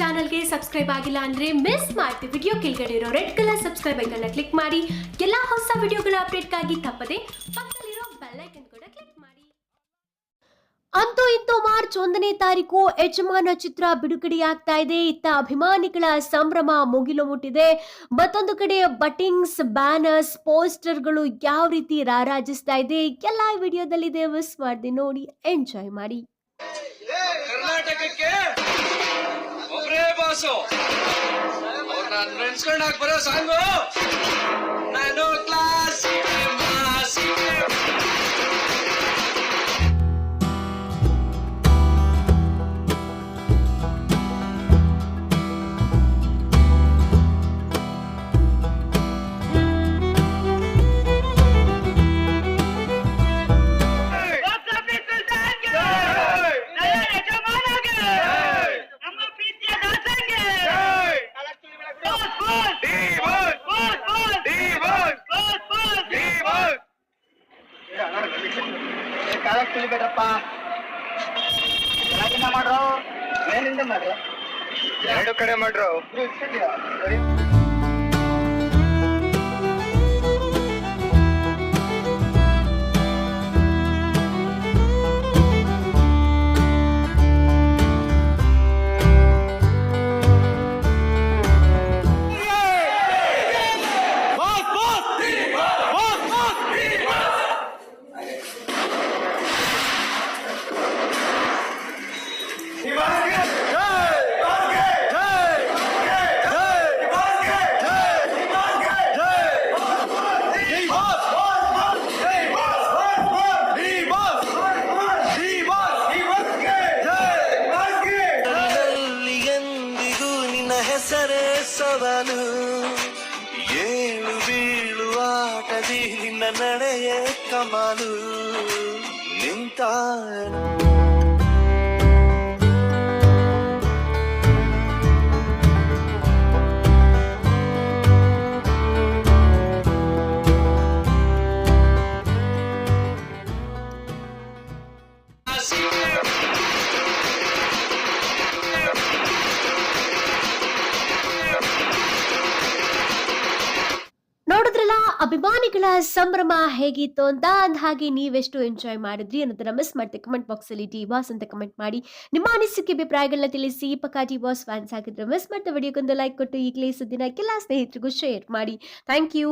ಚಾನಲ್ಗೆ ಸಬ್ಸ್ಕ್ರೈಬ್ ಆಗಿಲ್ಲ ಅಂದ್ರೆ ಮಿಸ್ ಮಾಡ್ತೀವಿ ವಿಡಿಯೋ ಕೆಳಗಡೆ ಇರೋ ರೆಡ್ ಕಲರ್ ಸಬ್ಸ್ಕ್ರೈಬ್ ಐಕನ್ನ ಕ್ಲಿಕ್ ಮಾಡಿ. ಎಲ್ಲಾ ಹೊಸ ವಿಡಿಯೋಗಳ ಅಪ್ಡೇಟ್ಗಾಗಿ ತಪ್ಪದೆ ಪಕ್ಕದಲ್ಲಿರೋ ಬೆಲ್ ಐಕನ್ ಕೂಡ ಕ್ಲಿಕ್ ಮಾಡಿ. ಅಂತೂ ಇಂತೂ ಮಾರ್ಚ್ ಒಂದನೇ ತಾರೀಕು ಯಜಮಾನ ಚಿತ್ರ ಬಿಡುಗಡೆಯಾಗ್ತಾ ಇದೆ. ಇತ್ತ ಅಭಿಮಾನಿಗಳ ಸಂಭ್ರಮ ಮುಗಿಲು ಮುಟ್ಟಿದೆ. ಮತ್ತೊಂದು ಕಡೆ ಬಟಿಂಗ್ಸ್ ಬ್ಯಾನರ್ಸ್, ಪೋಸ್ಟರ್ಗಳು ಯಾವ ರೀತಿ ರಾರಾಜಿಸ್ತಾ ಇದೆ? ಎಲ್ಲ ವಿಡಿಯೋದಲ್ಲಿದೆ ಮಿಸ್ ಮಾಡಿದೆ ನೋಡಿ. ಎಂಜಾಯ್ ಮಾಡಿ. ಕರ್ನಾಟಕಕ್ಕೆ ಬಾಸು ಅವ್ರನ್ನ ನೆನ್ಸ್ಕೊಂಡಾಗ ಬರೋ ಸಾಂಗು. ನಾನು ಕಾಲಕ್ಕೆ ತಿಳಿಬೇಡಪ್ಪ. ಕೆಳಗಿಂದ ಮಾಡ್ರು ಮೇಲಿಂದ ಮಾಡ್ರು. ಎರಡು ಕಡೆ ಮಾಡ್ರು. ನಿನ್ನ ಹೆಸರೇ ಸವಾಲು ಏಳು ಬೀಳು ಆಟದಿ ನಿನ್ನ ನಡೆಯೇ ಕಮಾಲು ನಿಂತ ನೋಡಿದ್ರಲ್ಲ, ಅಭಿಮಾನಿಗಳ ಸಂಭ್ರಮ ಹೇಗಿತ್ತು ಅಂತ? ಅಂದ ಹಾಗೆ ನೀವೆಷ್ಟು ಎಂಜಾಯ್ ಮಾಡಿದ್ರಿ ಅನ್ನೋದನ್ನ ಮಿಸ್ ಮಾಡ್ತೆ ಕಮೆಂಟ್ ಬಾಕ್ಸ್ ಅಲ್ಲಿ ಡಿ ಬಾಸ್ ಅಂತ ಕಮೆಂಟ್ ಮಾಡಿ. ನಿಮ್ಮ ಅನಿಸಿಕೆ, ಅಭಿಪ್ರಾಯಗಳನ್ನ ತಿಳಿಸಿ. ಪಕ್ಕ ಡಿ ಬಾಸ್ ಫ್ಯಾನ್ಸ್ ಆಗಿದ್ರೆ ಮಿಸ್ ಮಾಡ್ತಾ ವಿಡಿಯೋಗೊಂದು ಲೈಕ್ ಕೊಟ್ಟು, ಈಗಲೇ ಸುದ್ದಿನ ಎಲ್ಲ ಸ್ನೇಹಿತರಿಗೂ ಶೇರ್ ಮಾಡಿ. Thank you